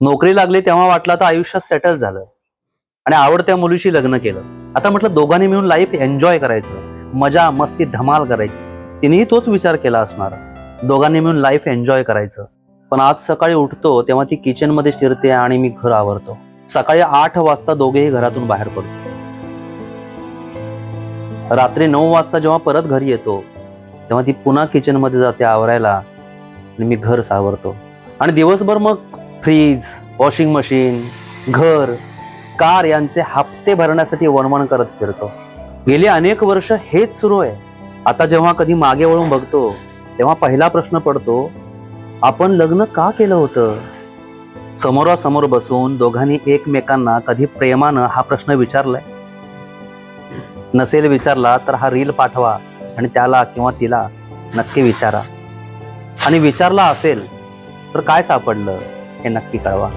नोकरी लागली तेव्हा वाटलं तर आयुष्यात सेटल झालं. आणि आवडत्या मुलीशी लग्न केलं. आता म्हटलं दोघांनी मिळून लाईफ एन्जॉय करायचं. मजा मस्ती धमाल करायची. तिनेही तोच विचार केला असणार. दोघांनी मिळून लाईफ एन्जॉय करायचं. पण आज सकाळी उठतो तेव्हा ती किचनमध्ये शिरते आणि मी घर आवरतो. सकाळी आठ वाजता दोघेही घरातून बाहेर पडतो. रात्री नऊ वाजता जेव्हा परत घरी येतो तेव्हा ती पुन्हा किचनमध्ये जाते आवरायला आणि मी घर सावरतो. आणि दिवसभर मग फ्रीज वॉशिंग मशीन घर कार यांचे हप्ते भरण्यासाठी वणवण करत फिरतो. गेली अनेक वर्ष हेच सुरू आहे. आता जेव्हा कधी मागे वळून बघतो तेव्हा पहिला प्रश्न पडतो आपण लग्न का केलं होतं? समोरासमोर बसून दोघांनी एकमेकांना कधी प्रेमानं हा प्रश्न विचारलाय? नसेल विचारला तर हा रील पाठवा आणि त्याला किंवा तिला नक्की विचारा. आणि विचारला असेल तर काय सापडलं? हे नक्की कळवा